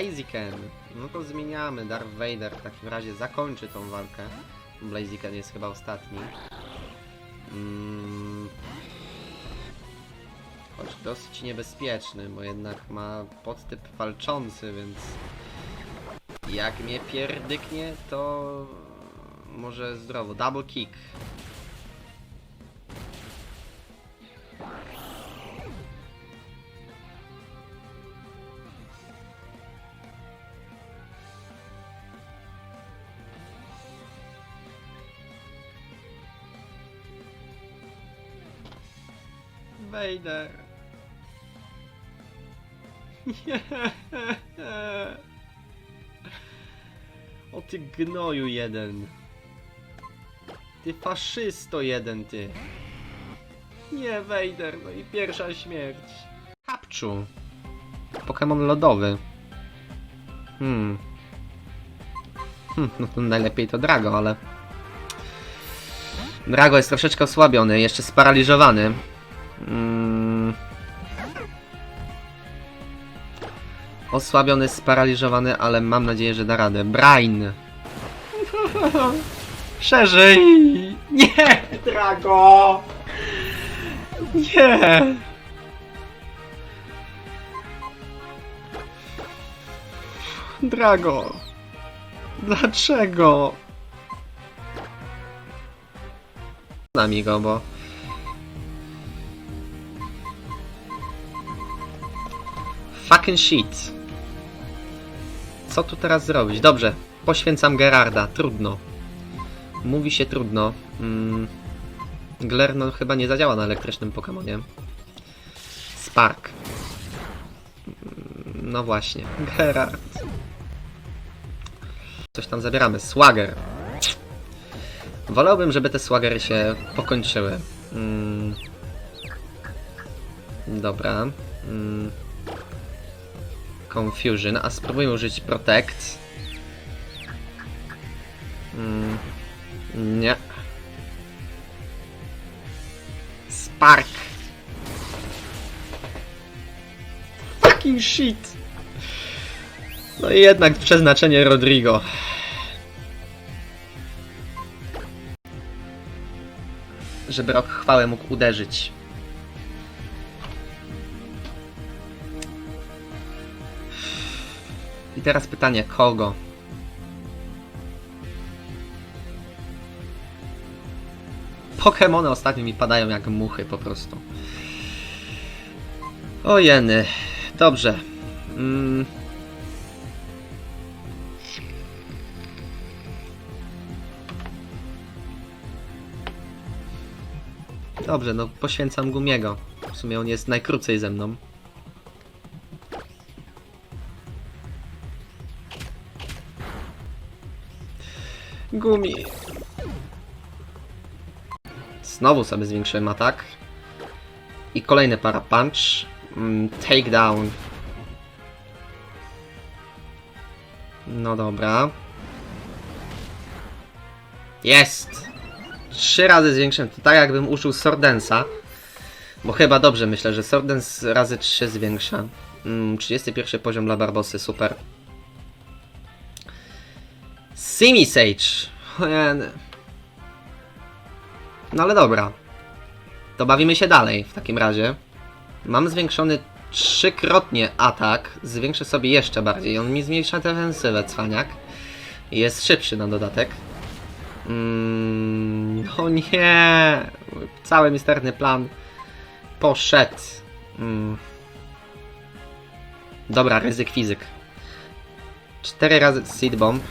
Blaziken. No to zmieniamy. Darth Vader w takim razie zakończy tą walkę. Blaziken jest chyba ostatni. Mm. Choć dosyć niebezpieczny, bo jednak ma podtyp walczący, więc jak mnie pierdyknie, to może zdrowo. Double kick. Nie. O ty gnoju jeden. Ty faszysto jeden ty. Nie Vader, no i pierwsza śmierć. Kapczu. Pokémon lodowy. Hmm. Hmm, no to najlepiej to Drago, ale... Drago jest troszeczkę osłabiony, jeszcze sparaliżowany. Mm. Osłabiony, sparaliżowany, ale mam nadzieję, że da radę. Brain! Szerzej! Nie! Drago! Nie! Drago! Dlaczego? Nami go, bo... Fucking shit. Co tu teraz zrobić? Dobrze, poświęcam Gerarda. Trudno. Mówi się trudno. Mm. Chyba nie zadziała na elektrycznym Pokemonie. Spark. Mm, No właśnie, Gerard. Coś tam zabieramy. Swagger. Wolałbym, żeby te Swaggery się pokończyły. Mm. Dobra. Mm. Confusion, a spróbujmy użyć Protect. Mm, nie. Spark. Fucking shit. No i jednak przeznaczenie Rodrigo. Żeby rok chwały mógł uderzyć. Teraz pytanie, kogo? Pokemony ostatnio mi padają jak muchy po prostu. O jeny. Dobrze. Mm. Dobrze, no poświęcam Gumiego. W sumie on jest najkrócej ze mną. Gumi. Znowu sobie zwiększyłem atak. I kolejny para punch. Mm, takedown. No dobra. Jest! Trzy razy zwiększyłem. To tak jakbym użył Sordensa. Bo chyba dobrze myślę, że Sordens razy 3 zwiększa. Mm, 31 poziom dla Barbosy, super. Simisage. Ojeny. No ale dobra. To bawimy się dalej w takim razie. Mam zwiększony trzykrotnie atak. Zwiększę sobie jeszcze bardziej. On mi zmniejsza defensywę, cwaniak. Jest szybszy na dodatek. Mm, no nie. Cały misterny plan poszedł. Mm. Dobra, ryzyk fizyk. Cztery razy Seed Bomb.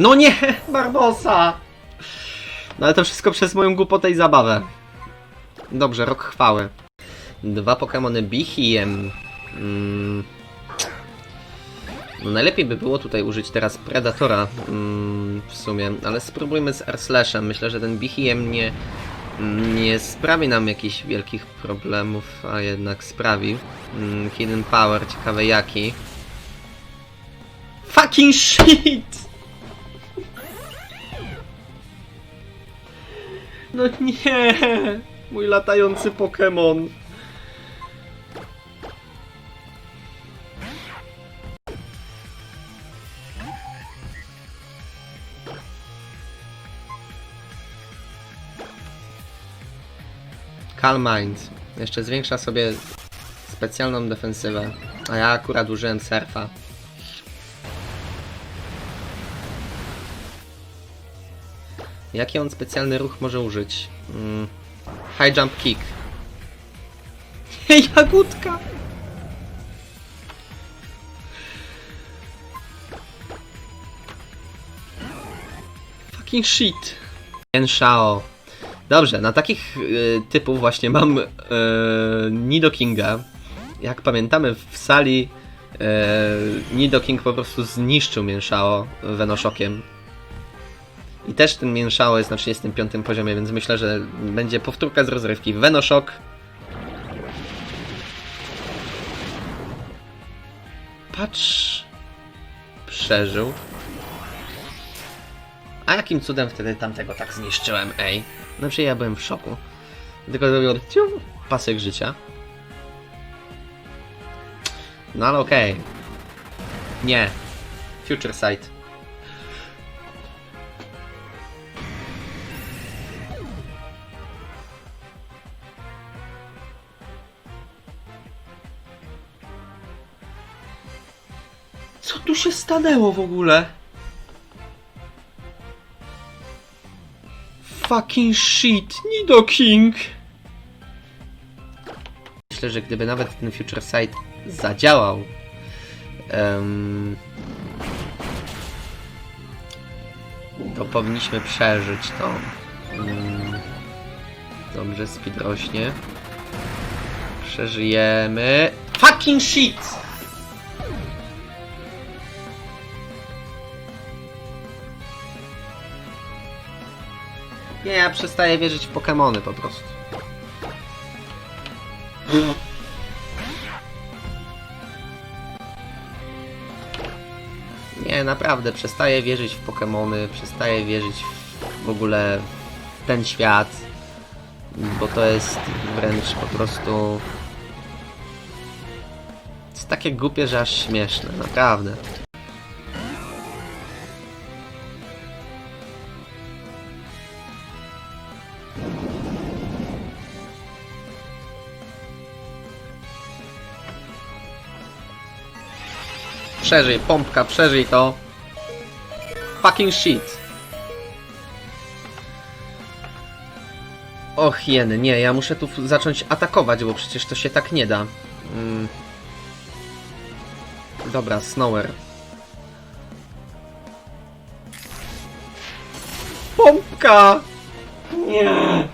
No nie! Barbosa! No ale to wszystko przez moją głupotę i zabawę. Dobrze, rok chwały. Dwa Pokémony Bihiem. Mm. No najlepiej by było tutaj użyć teraz Predatora mm, w sumie, ale spróbujmy z Arslashem. Myślę, że ten Bihiem nie, nie sprawi nam jakichś wielkich problemów, a jednak sprawi. Mm, Hidden Power, ciekawe jaki. Fucking shit! No nie! Mój latający Pokémon. Calm Mind. Jeszcze zwiększa sobie specjalną defensywę. A ja akurat użyłem surfa. Jaki on specjalny ruch może użyć? Mm. High jump kick. Jagódka! Fucking shit. Yen Shao. Dobrze, na takich y, typów właśnie mam y. Jak pamiętamy w sali y, po prostu zniszczył Mięszao Venoshokiem. I też ten Mięszao jest na 35 poziomie, więc myślę, że będzie powtórka z rozrywki. Venoshock. Patrz. Przeżył. A jakim cudem wtedy tamtego tak zniszczyłem, ej? Znaczy ja byłem w szoku. Tylko zrobił pasek życia. No ale okej. Nie. Future Sight. Stanęło w ogóle? Fucking shit, Nido King! Myślę, że gdyby nawet ten Future Sight zadziałał, em, to powinniśmy przeżyć to. Mm, dobrze, speed rośnie. Przeżyjemy. Fucking shit! Nie, ja przestaję wierzyć w Pokemony po prostu. Nie, naprawdę, przestaję wierzyć w Pokemony, przestaję wierzyć w, w ogóle w ten świat, bo to jest wręcz po prostu... To jest takie głupie, że aż śmieszne, naprawdę. Przeżyj, pompka, przeżyj to. Fucking shit. Och jeny, nie, ja muszę tu zacząć atakować, bo przecież to się tak nie da. Mm. Dobra, Snower. Pompka! Nie!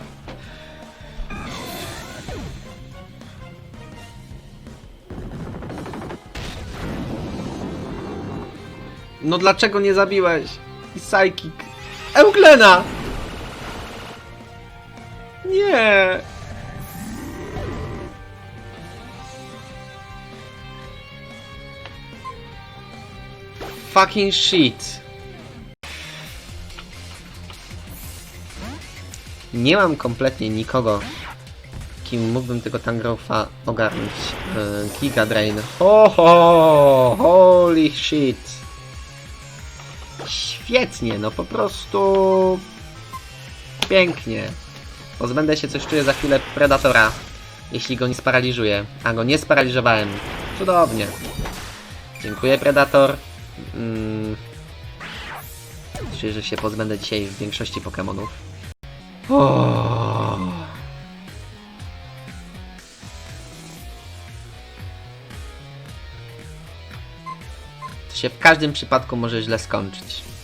No dlaczego nie zabiłeś? I Psychic. Euglena! Nie! Fucking shit. Nie mam kompletnie nikogo, kim mógłbym tego Tangrofa ogarnąć. Yy, Giga Drain. Ho, ho, holy shit. Świetnie, no po prostu pięknie. Pozbędę się coś czuję za chwilę Predatora, jeśli go nie sparaliżuję. A go nie sparaliżowałem. Cudownie. Dziękuję Predator. Mm. Czuję, że się pozbędę dzisiaj w większości Pokémonów. O. To się w każdym przypadku może źle skończyć.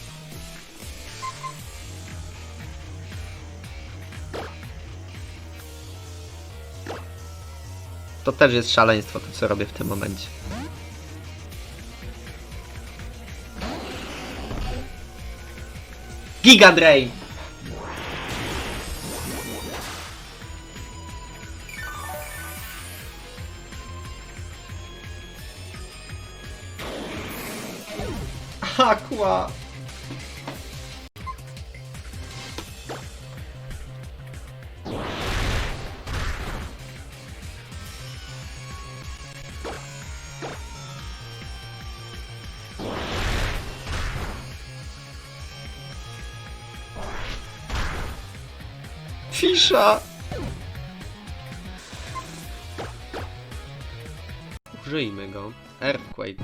To też jest szaleństwo, to co robię w tym momencie. Giga Drain! Aqua! fisza! Użyjmy go. Earthquake.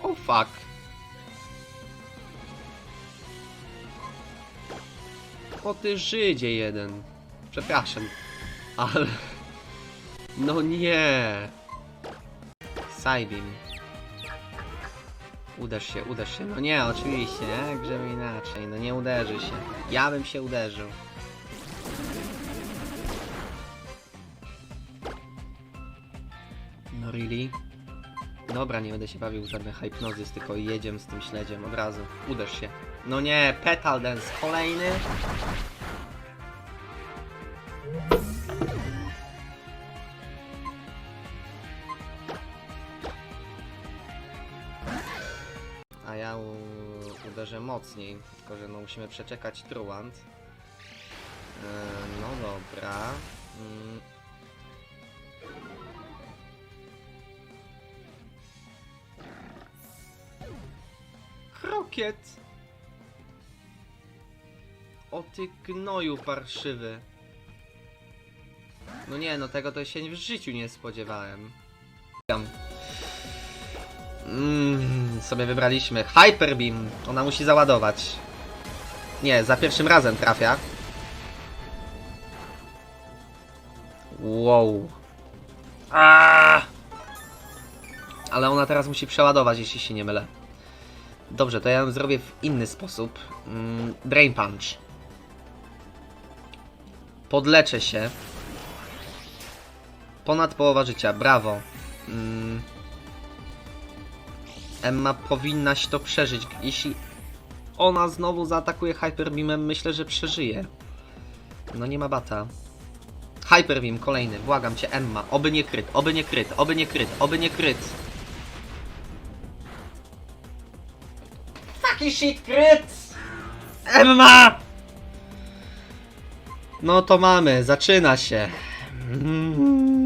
O oh, fuck. O ty Żydzie jeden. Przepraszam. Ale... No nie. Siding. Uderz się, uderz się. No nie, oczywiście, żeby inaczej. No nie uderzy się. Ja bym się uderzył. No really? Dobra, nie będę się bawił w żadne hypnozy, tylko jedziemy z tym śledziem od razu. Uderz się. No nie, Petal Dance kolejny. Ja uderzę mocniej, tylko że no musimy przeczekać Truant. E, no dobra. Mm. Krokiet! O ty gnoju parszywy. No nie, no tego to się w życiu nie spodziewałem. Mm, sobie wybraliśmy. Hyper Beam. Ona musi załadować. Nie, za pierwszym razem trafia. Wow. Aaaa! Ale ona teraz musi przeładować, jeśli się nie mylę. Dobrze, to ja ją zrobię w inny sposób. Mm, Drain Punch. Podleczę się. Ponad połowa życia, brawo. Mm. Emma powinnaś to przeżyć. Jeśli ona znowu zaatakuje Hyper Beamem, myślę, że przeżyje. No nie ma bata. Hyper Beam kolejny, błagam cię Emma. Oby nie kryt, oby nie kryt, oby nie kryt, oby nie kryt. Fucking shit kryt! Emma! No to mamy, zaczyna się. Mm.